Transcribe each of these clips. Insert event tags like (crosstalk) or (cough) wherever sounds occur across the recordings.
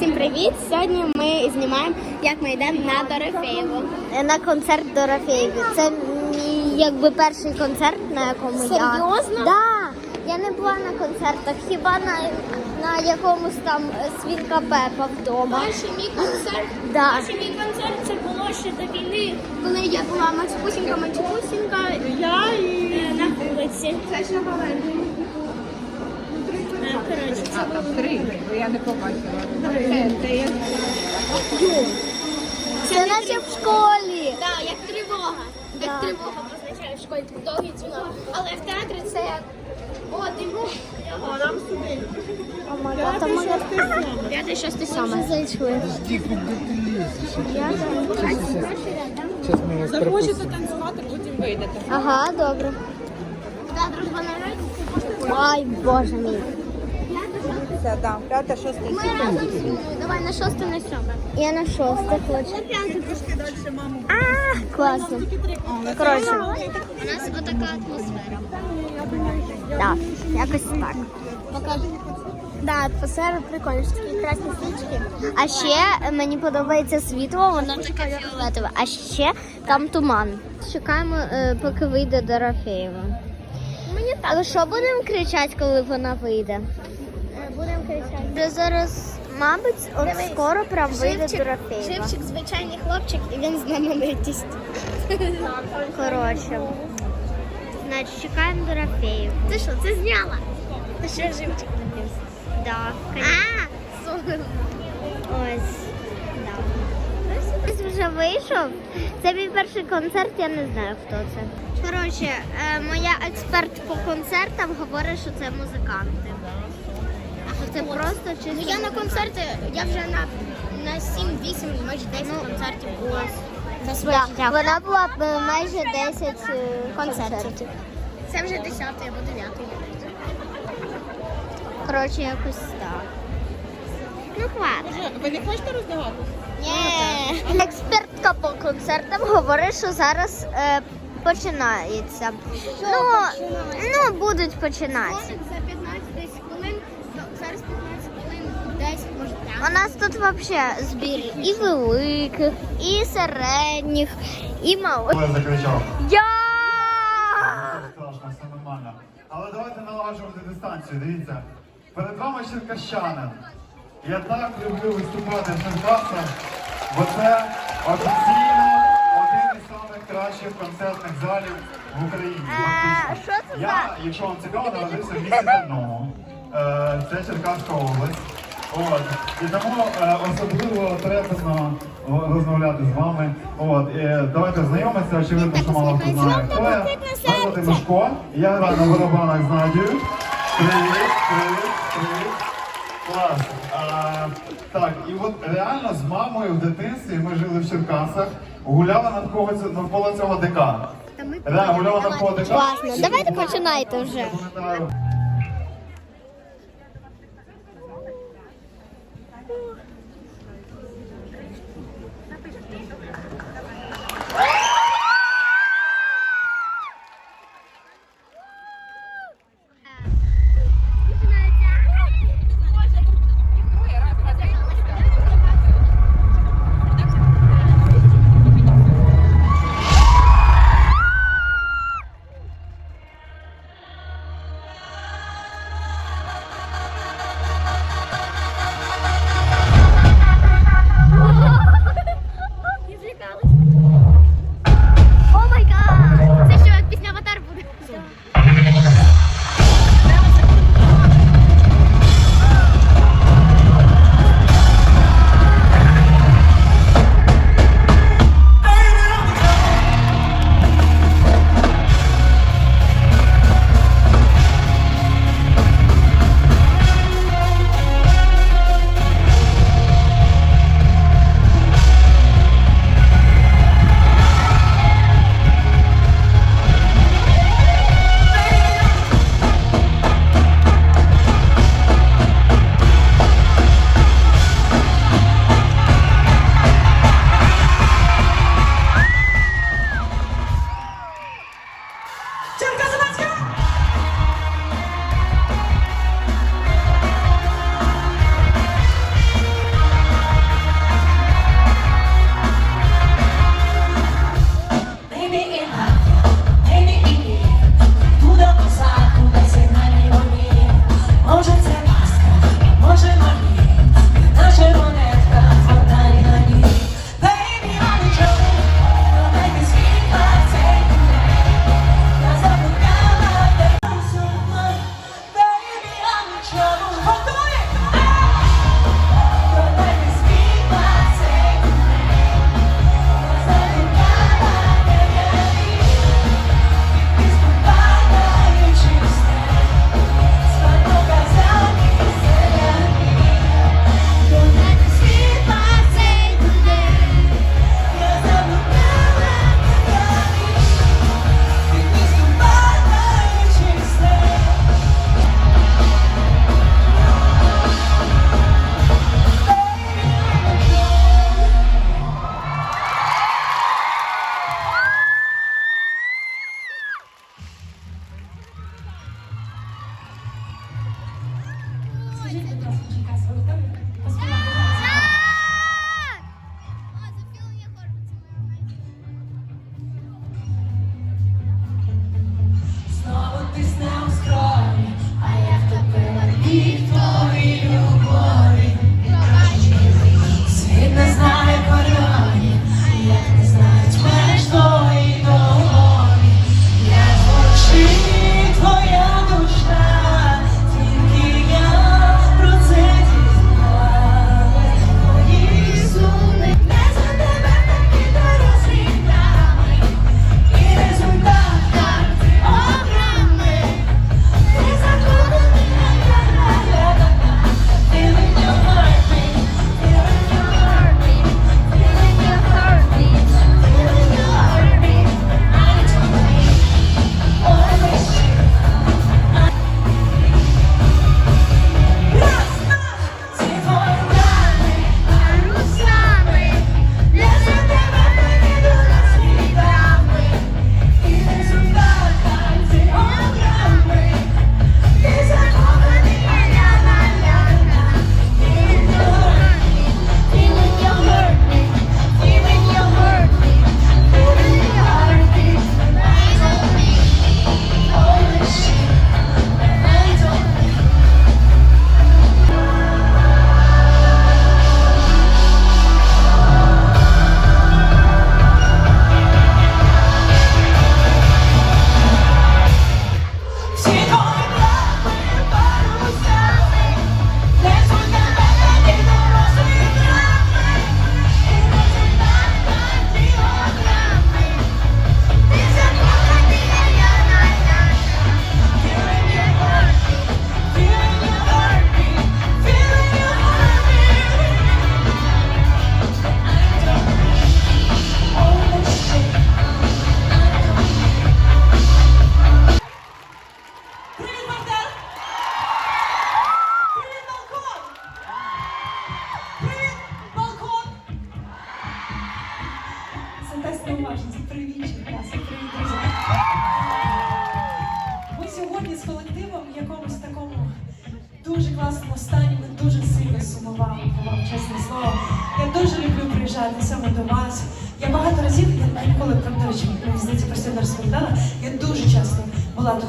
Всім привіт! Сьогодні ми знімаємо, як ми йдемо на Дорофеєву. на концерт Дорофеєві. Це мій якби перший концерт, на якому я. Серйозно? Да. Я не була на концертах, хіба на, на якомусь там е, свінка Пепа вдома. Перший мій концерт. Да. Перший мій концерт це було ще до війни, коли я була мачпусінька, мачпусінька, я і на вулиці. Це ще Валерій. Коротше, це А, там три, бо я не побачила. Це, це я Це наче в школі. Так, як тривога. Як тривога позначає в школі довгий дзвінок. Але в театрі це як о, диму. Та моя П'ятий, шостий, Ми сьомий. зайшли. Захочете танцювати, потім вийдете. Ага, добре. Да, дружба народу. Ай, боже мій. Це, да, п'яте, шосте, Ми разом з Юлею. Давай на шосте, на сьоме. Я на шосте хочу. П'ятий. А, класно. Коротше, У нас отака атмосфера. так, якось так. Да, атмосфера прикольна, що такі красні свічки. А ще мені подобається світло, воно таке фіолетове. А ще там туман. Чекаємо, е, поки вийде Дорофеєва. Мені так. Але що будемо кричати, коли вона вийде? Будемо кричати. Вже зараз, мабуть, от Дивись, скоро прям вийде Живчик, живчик звичайний хлопчик, і він знаменитість. (laughs) Коротше. Значить, чекаємо Дорофеєву. Ти що, це зняла? Ти що живчик напився? Да, А. Ось. Да. Ось вже вийшов. Це мій перший концерт, я не знаю, хто це. Коротше, е, моя експерт по концертам говорить, що це музиканти. Це просто Ну чисто. я на концерти, я вже на, на 7-8, майже 10 концертів була. За своє Да, життя. Вона була б майже 10 е, концертів. Це вже 10 або 9. Коротше, якось так. Ну, хватить. Ви не хочете роздаватися? Ні. Експертка по концертам говорить, що зараз е, починається. ну, ну, будуть починати. За 15 10 хвилин, зараз 15 хвилин, 10, може 5. У нас тут взагалі збір і великих, і середніх, і малих. Я закричав. Я! Страшно, все нормально. Але давайте налагоджувати дистанцію. Дивіться, перед вами черкащанин. Я так люблю виступати в Черкасах, бо це офіційно один із самих кращих концертних залів в Україні. Е, фактично. що це Я, якщо вам цікаво, народився в місті. Е, Це Черкаська область. От. І тому е, особливо трепетно розмовляти з вами. От. е, давайте знайомитися, очевидно, що мало хто знає, хто я. Мене звати Мишко, я граю на барабанах з Надією. Привіт, привіт, привіт. Клас. А, так, і от реально з мамою в дитинстві ми жили в Черкасах, гуляли навколо, ць- навколо цього ДК. Реально гуляли навколо ДК. Класно. Давайте починайте вже. Пам'ятаю.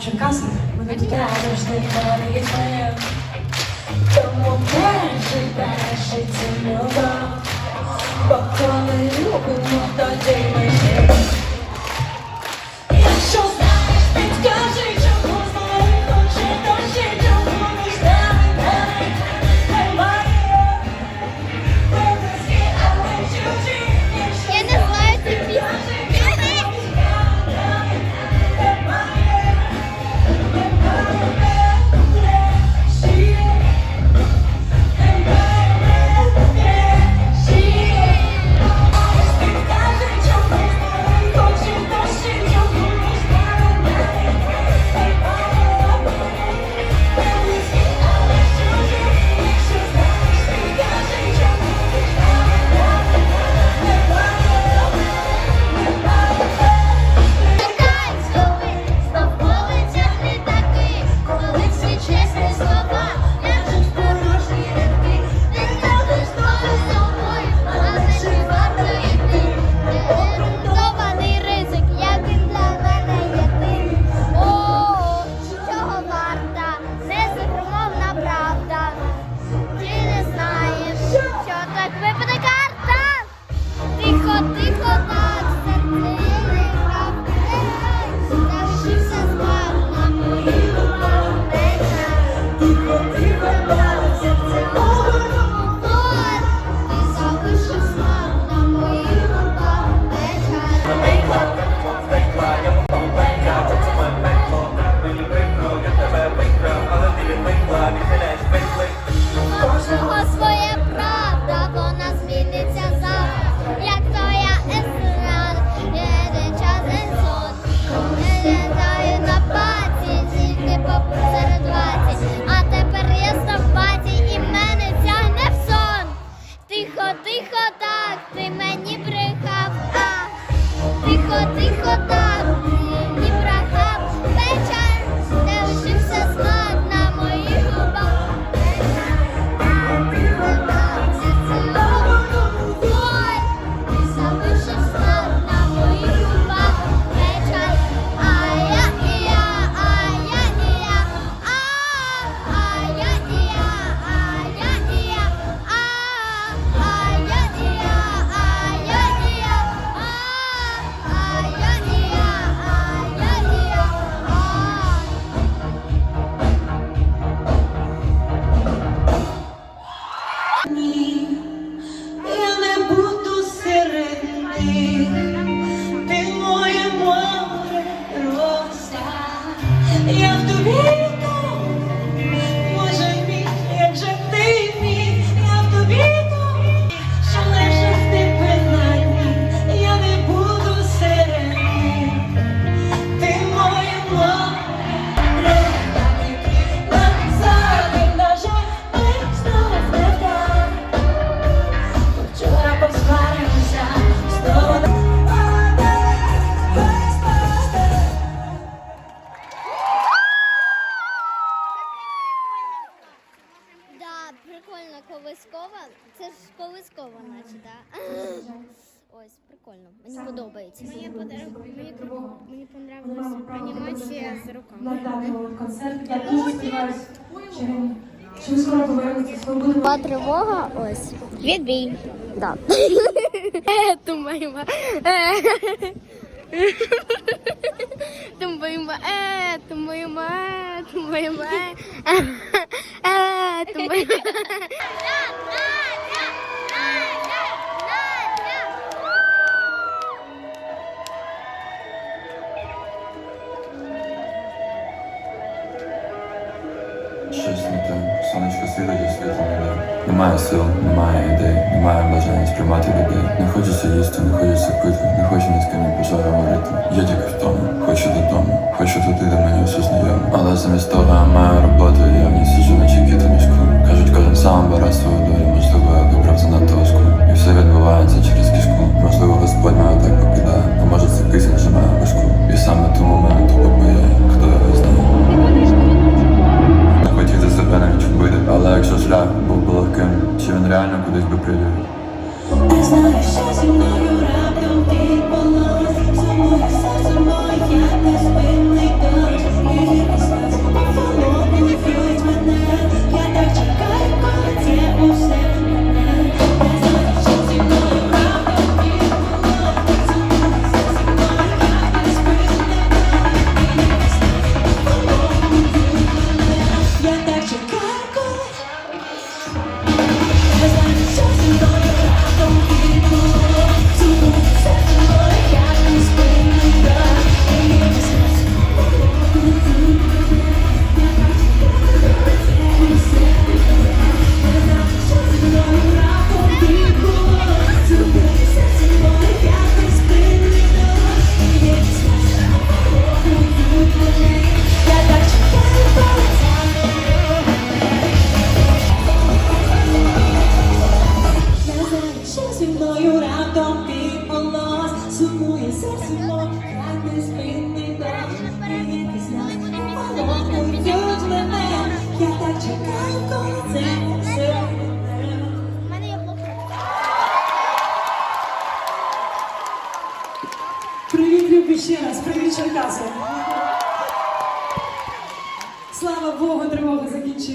Черкасах. Ми відправили завжди. Bye. Корова, наче, так. Ось, прикольно. Мені подобається. Мені мені подобалася анімація з руками. концерт. Я дуже сподіваюся, що ви скоро повернетеся. Ба тривога ось. Відбій. Так. (laughs) Тумаємо. (laughs) Тумаємо. Е, Тумаємо. Тумаємо. (laughs) Е, Тумаємо. Тумаємо. Немає сил, немає ідей, немає бажання сприймати людей. Не хочеться їсти, не хочеться пити, не хочу ні з ким бажаю говорити. Я тільки в тому, хочу додому, хочу туди, де мені все знайомо. Але замість того. десь би прийде. Ти знаєш, що зі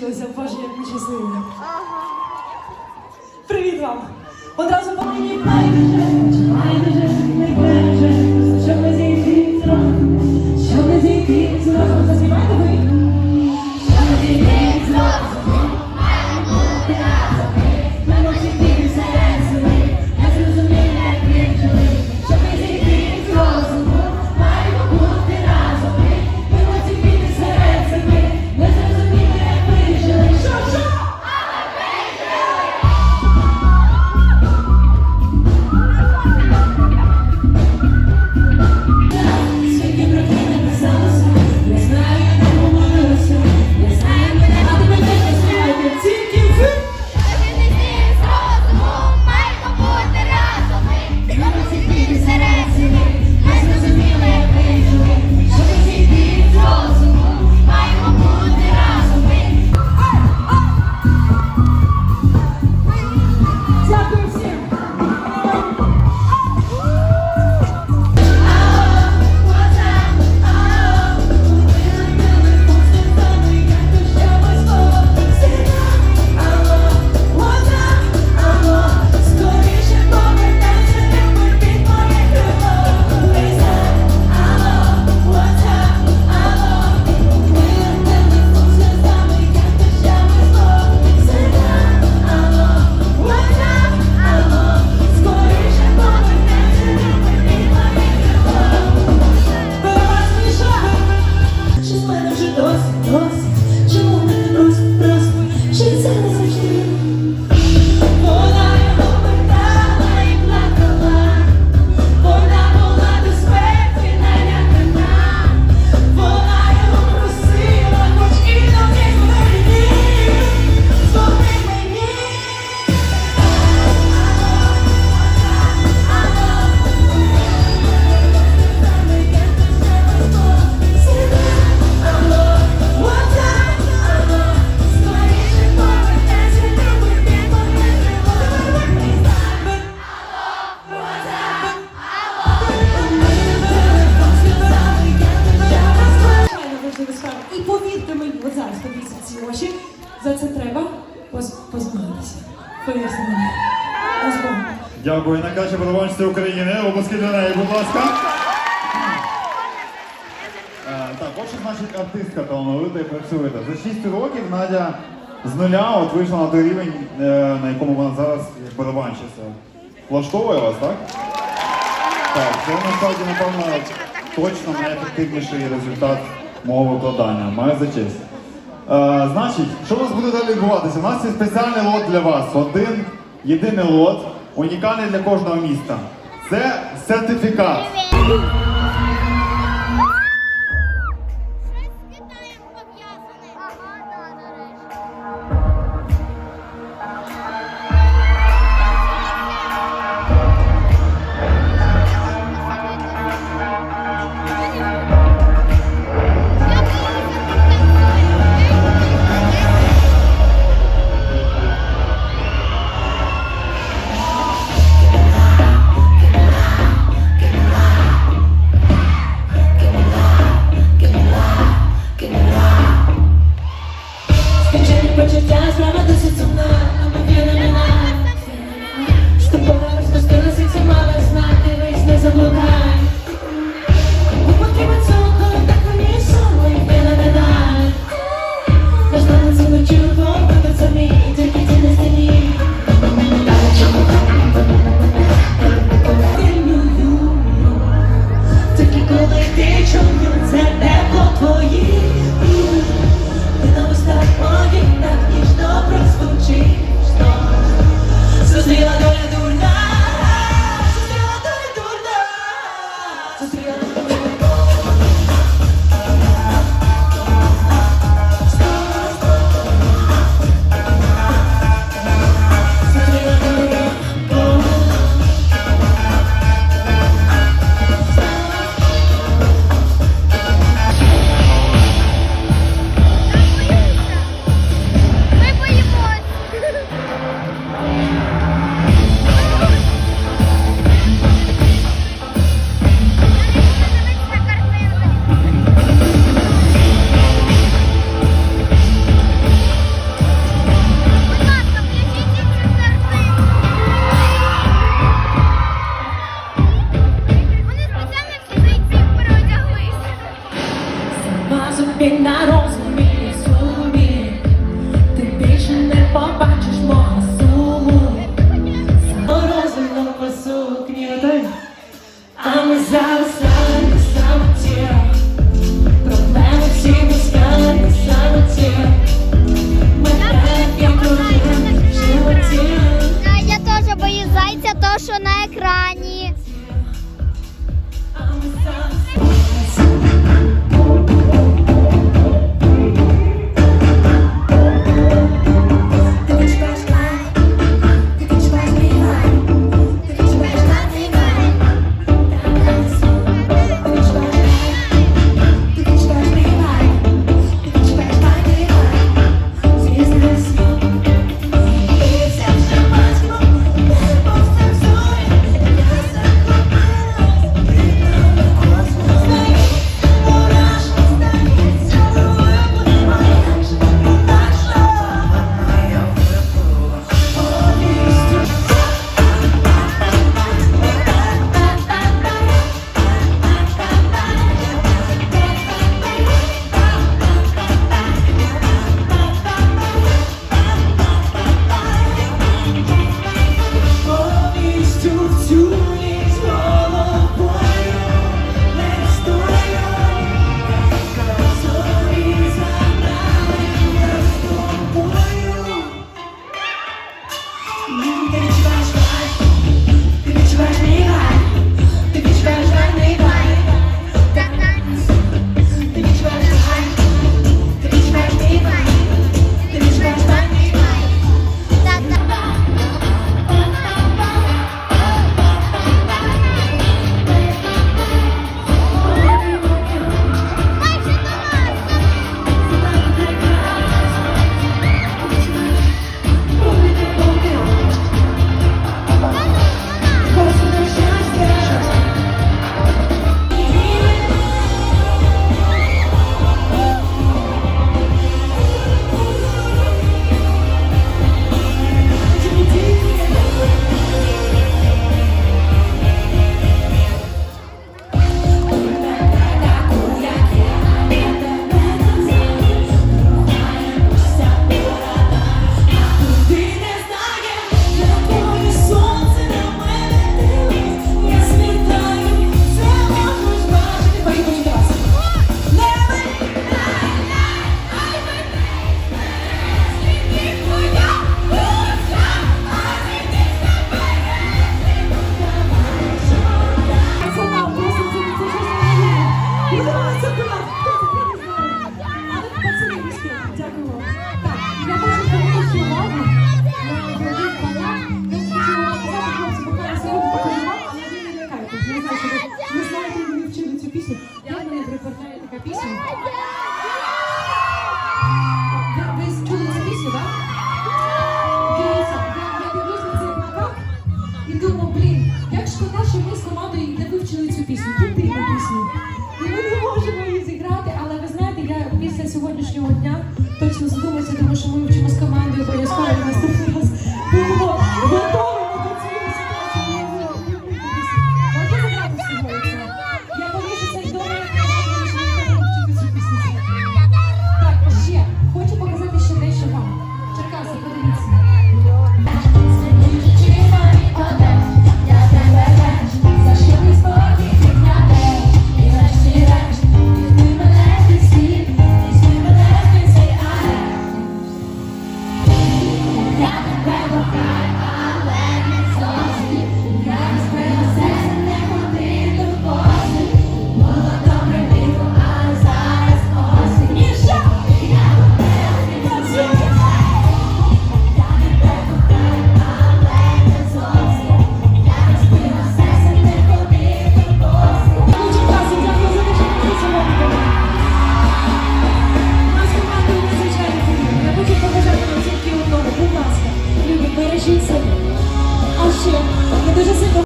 вчилася, боже, як ми щасливі. з нуля от вийшла на той рівень, е, на якому вона зараз як. Влаштовує вас, так? Так, це насправді, напевно, точно найефективніший результат мого викладання. Маю за честь. Е, Значить, що у нас буде далі відбуватися? У нас є спеціальний лот для вас. Один єдиний лот, унікальний для кожного міста. Це сертифікат. nothing at all.